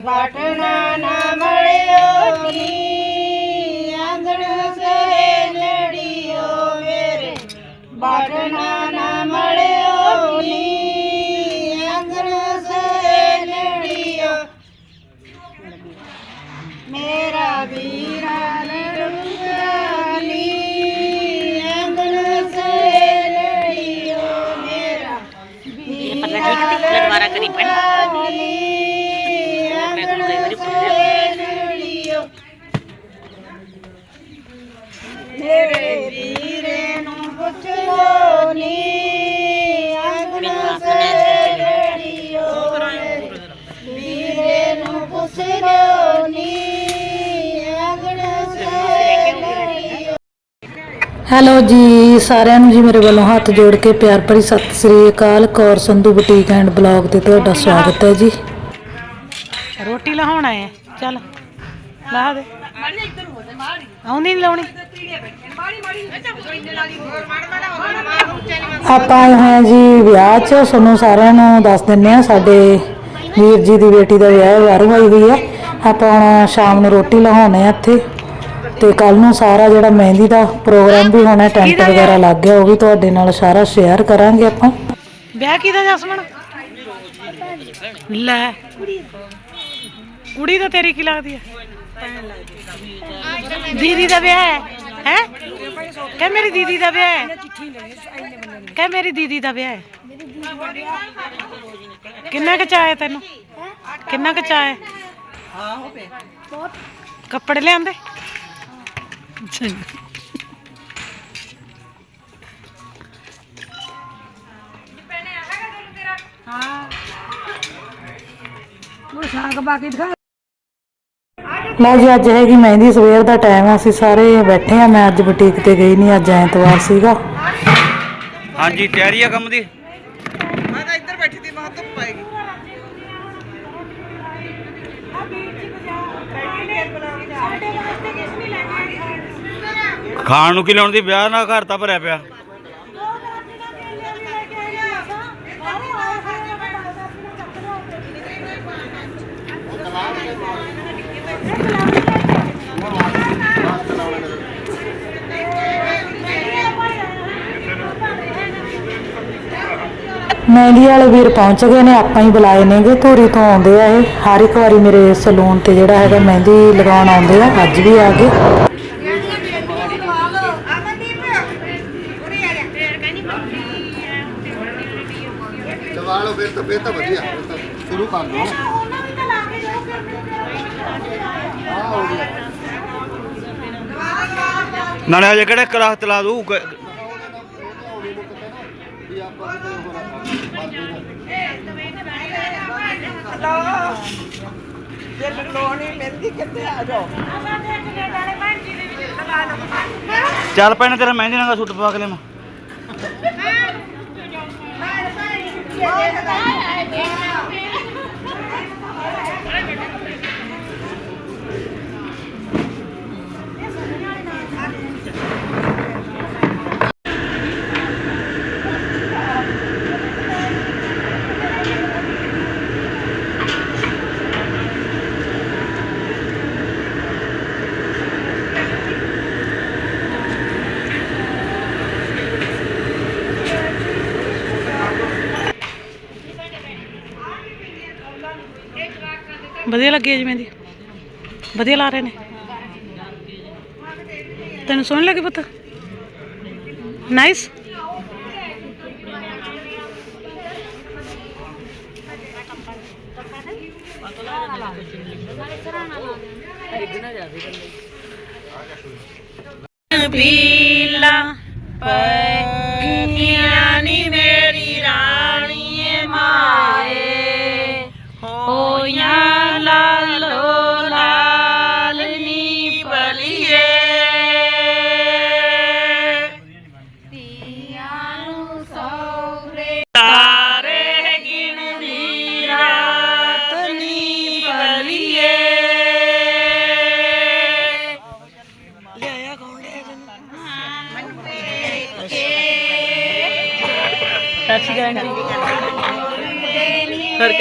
પાટણા ના મળ્યો કી આંધણ સે લડીયો મેરે પાટણા ના મળ્યો કી આંધણ સે લડીયો મેરા વીરા લડુગાની આંધણ સે લડીયો મેરા વીરા લડવારા કરી પણ ਹੈਲੋ ਜੀ, ਸਾਰਿਆਂ ਨੂੰ ਜੀ ਮੇਰੇ ਵੱਲੋਂ ਹੱਥ ਜੋੜ ਕੇ ਪਿਆਰ ਭਰੀ ਸਤਿ ਸ੍ਰੀ ਅਕਾਲ। Kaur Sandhu boutique and blog ਤੇ ਤੁਹਾਡਾ ਸਵਾਗਤ ਹੈ ਜੀ। ਰੋਟੀ ਲਾਉਣ ਆਏ ਆ। ਚੱਲ ਲਾ ਦੇ। ਆਉਂਦੀ ਨਹੀਂ ਲਾਉਣੀ? ਆਪਾਂ ਆ ਜੀ ਵਿਆਹ 'ਚ ਤੁਹਾਨੂੰ ਸਾਰਿਆਂ ਨੂੰ ਦੱਸ ਦਿੰਨੇ ਆ ਸਾਡੇ ਵੀਰ ਜੀ ਦੀ ਬੇਟੀ ਦਾ ਵਿਆਹ ਬਾਹਰੋਂ ਹੋਈ ਹੋਈ ਹੈ। ਆਪਾਂ ਸ਼ਾਮ ਨੂੰ ਰੋਟੀ ਲਾਉਣੇ ਆ ਇੱਥੇ। ਤੇ ਕੱਲ ਨੂੰ ਸਾਰਾ ਜਿਹੜਾ ਮਹਿੰਦੀ ਦਾ ਪ੍ਰੋਗਰਾਮ ਵੀ ਹੋਣਾ ਟੈਂਟ ਵਗੈਰਾ ਲੱਗ ਗਿਆ ਉਹ ਵੀ ਤੁਹਾਡੇ ਨਾਲ ਸਾਰਾ ਸ਼ੇਅਰ ਕਰਾਂਗੇ ਆਪਾਂ। ਵਿਆਹ ਕਿਹਦਾ ਜਸਮਣ? ਲੈ। ਕੁੜੀ ਤਾਂ ਤੇਰੀ ਕੀ ਲੱਗਦੀ ਹੈ ਦੀਦੀ ਦਾ ਵਿਆਹ ਹੈ ਹੈ? ਕਹ ਮੇਰੀ ਦੀਦੀ ਦਾ ਵਿਆਹ ਹੈ। ਕਹ ਮੇਰੀ ਦੀਦੀ ਦਾ ਵਿਆਹ ਹੈ। ਕਿੰਨਾ ਕੁ ਚਾਹ ਹੈ ਤੈਨੂੰ? ਕਿੰਨਾ ਕੁ ਚਾਹ ਹੈ? ਕੱਪੜੇ ਲਿਆਂਦੇ? ਚੰਗਾ ਲੈ ਜੀ ਅੱਜ ਹੈਗੀ ਮਹਿੰਦੀ ਸਵੇਰ ਦਾ ਟਾਈਮ ਆ ਅਸੀਂ ਸਾਰੇ ਬੈਠੇ ਆ। ਮੈਂ ਅੱਜ ਬੁਟੀਕ ਤੇ ਗਈ ਨਹੀਂ ਅੱਜ ਐਤਵਾਰ ਸੀਗਾ। ਹਾਂਜੀ ਤਿਆਰੀ ਆ ਕੰਮ ਦੀ? ਖਾਣ ਨੂੰ ਕੀ ਲਾਉਣ ਦੀ? ਵਿਆਹ ਨਾਲ ਘਰ ਤਾਂ ਭਰਿਆ ਪਿਆ। ਮਹਿੰਦੀ ਵਾਲੇ ਵੀਰ ਪਹੁੰਚ ਗਏ ਨੇ, ਆਪਾਂ ਹੀ ਬੁਲਾਏ ਨੇਗੇ, ਧੂਰੀ ਤੋਂ ਆਉਂਦੇ ਆ ਇਹ। ਹਰ ਇੱਕ ਵਾਰੀ ਮੇਰੇ ਸਲੂਨ ਤੇ ਜਿਹੜਾ ਹੈਗਾ ਮਹਿੰਦੀ ਲਗਾਉਣ ਆਉਂਦੇ ਆ, ਅੱਜ ਵੀ ਆ ਗਏ। ਲਵਾ ਲਓ ਫਿਰ ਤਾਂ ਫਿਰ ਤਾਂ ਵਧੀਆ। ਸ਼ੁਰੂ ਕਰ ਲਓ ਆਹ ਹੋ ਗਿਆ ਨਾਲੇ ਅਜੇ ਕਿਹੜੇ ਕਲਾਸ ਤਲਾ ਦੂ ਕ- ਵੀ ਆਪਾਂ ਕਿਤੇ ਹੋਰ ਬੰਦੇ ਨੇ ਚੱਲ ਪੈਣਾ ਤੇਰਾ ਮਹਿੰਦੀ ਨਾਲ ਸੂਟ ਪਵਾ ਕੇ ਲੈ ਵਧੀਆ ਲੱਗੀ ਜਿਵੇਂ ਜੀ ਵਧੀਆ ਲਾ ਰਹੇ ਨੇ। ਤੈਨੂੰ ਸੋਹਣੀ ਲੱਗੀ ਪੁੱਤ? ਨਾਈਸ ਪੀਲਾ ਪੱਕੀਆਂ ਨੀ ਮੇਰੀ ਰਾਣੀਏ ਮਾਏ।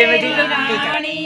ਸ਼੍ਰੀ ਅਕਾਲ ਕਰਕੇ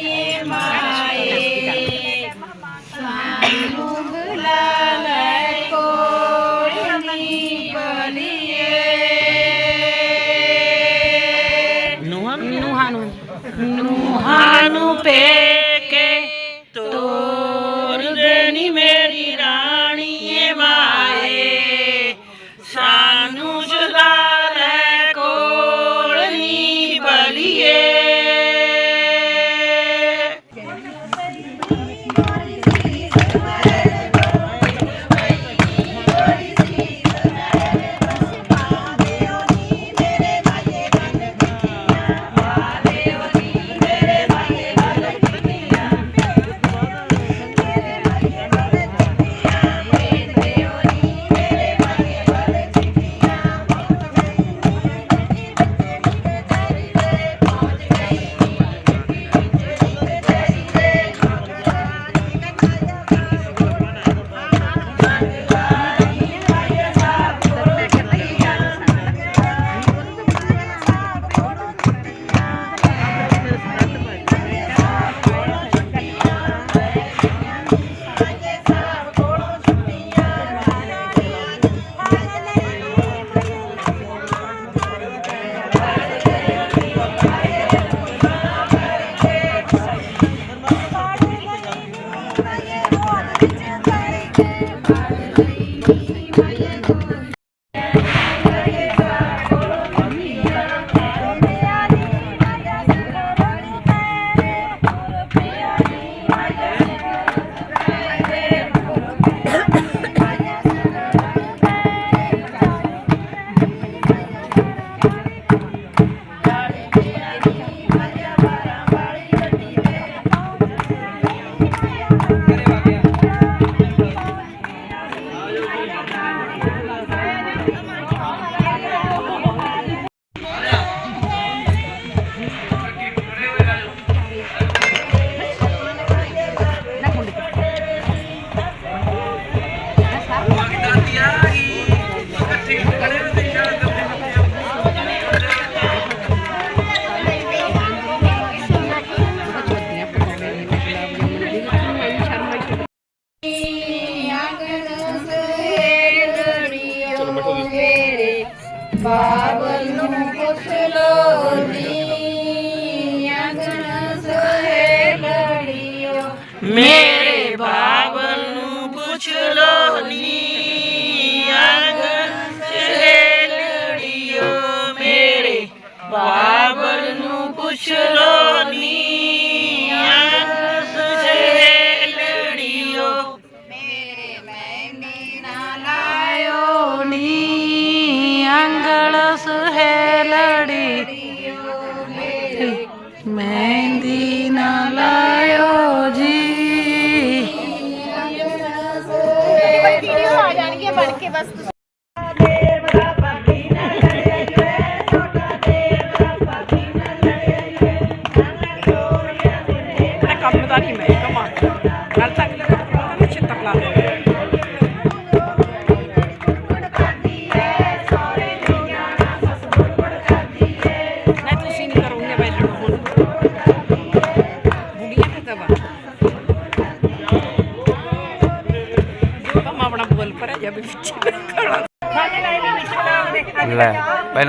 ਅੰਗਲ ਸੁਹੇਲੜੀ ਮਹਿੰਦੀ ਨਾ ਲਾਇਓ ਜੀ। ਕੰਮ ਦਾ ਨਹੀਂ ਮੈਂ ਕਮਾ ਗੱਲ ਤੱਕ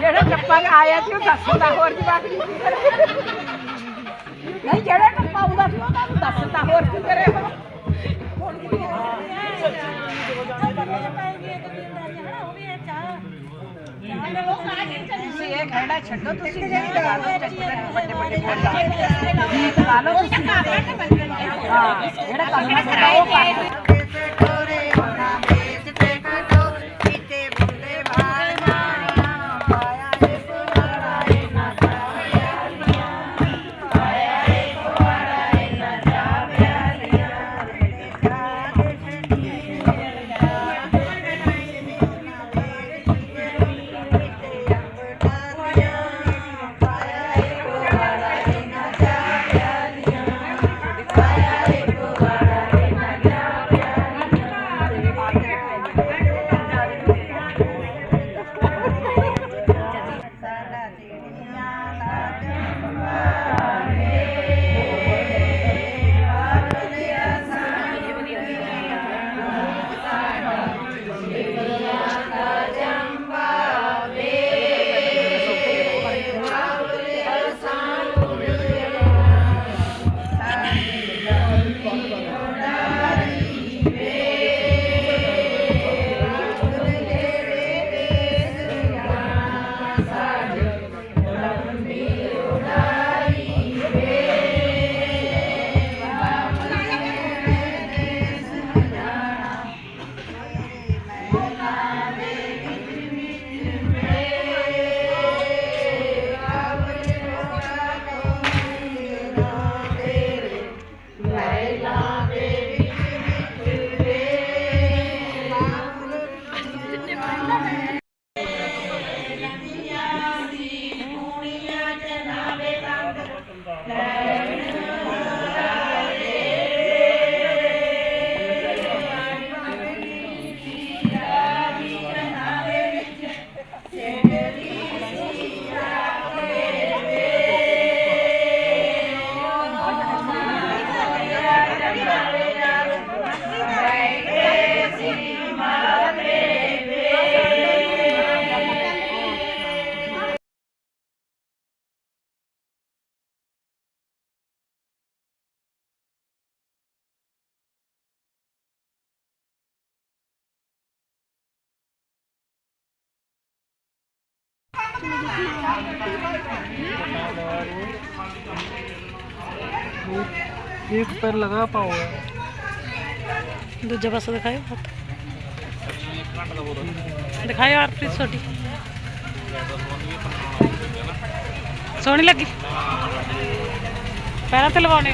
ਜਿਹੜਾ ਟੱਪਾ ਆਇਆ ਸੀ ਉਹ ਦੱਸਦਾ ਹੋਰ ਬਾਤ ਨਹੀਂ ਨਹੀਂ ਜਿਹੜਾ ਟੱਪਾ ਆਉਂਦਾ ਸੀ ਉਹ ਤੁਹਾਨੂੰ ਦੱਸਦਾ ਹੋਰ ਕੀ ਕਰੇ ਤੁਸੀਂ ਇਹ ਖੜਾ ਛੱਡੋ ਤੁਸੀਂ ਗੀਤ ਗਾ ਲਓ ਵੱਡੇ ਵੱਡੇ ਗੀਤ ਗਾ ਲਓ। ਤੁਸੀਂ ਹਾਂ ਜਿਹੜਾ ਕੰਮ ਕਰਦਾ एक पैर लगा पाओ ਦੂਜਾ ਪਾਸਾ ਦਿਖਾਓ ਹੱਥ ਦਿਖਾਓ ਹਰਪ੍ਰੀਤ ਛੋਟੀ ਸੋਹਣੀ ਲੱਗੀ ਪੈਰਾਂ ਤੇ ਲਵਾਉਣੇ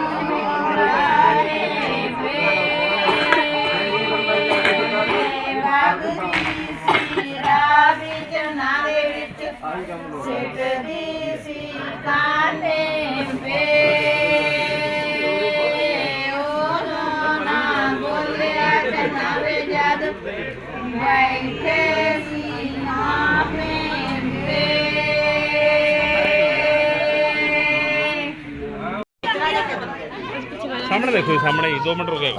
ਮੰਨ ਮਾਲੀ ਨੇ ਮਾਲੀ ਨੇ ਮਾਲੀ ਤੇ ਸੁਪਰ ਗ੍ਰੈਂਡ ਕਰ ਸਾਹਮਣੇ ਦੇਖੋ ਜੀ, ਸਾਹਮਣੇ ਹੀ 2 ਮਿੰਟ ਰੁਕਿਆ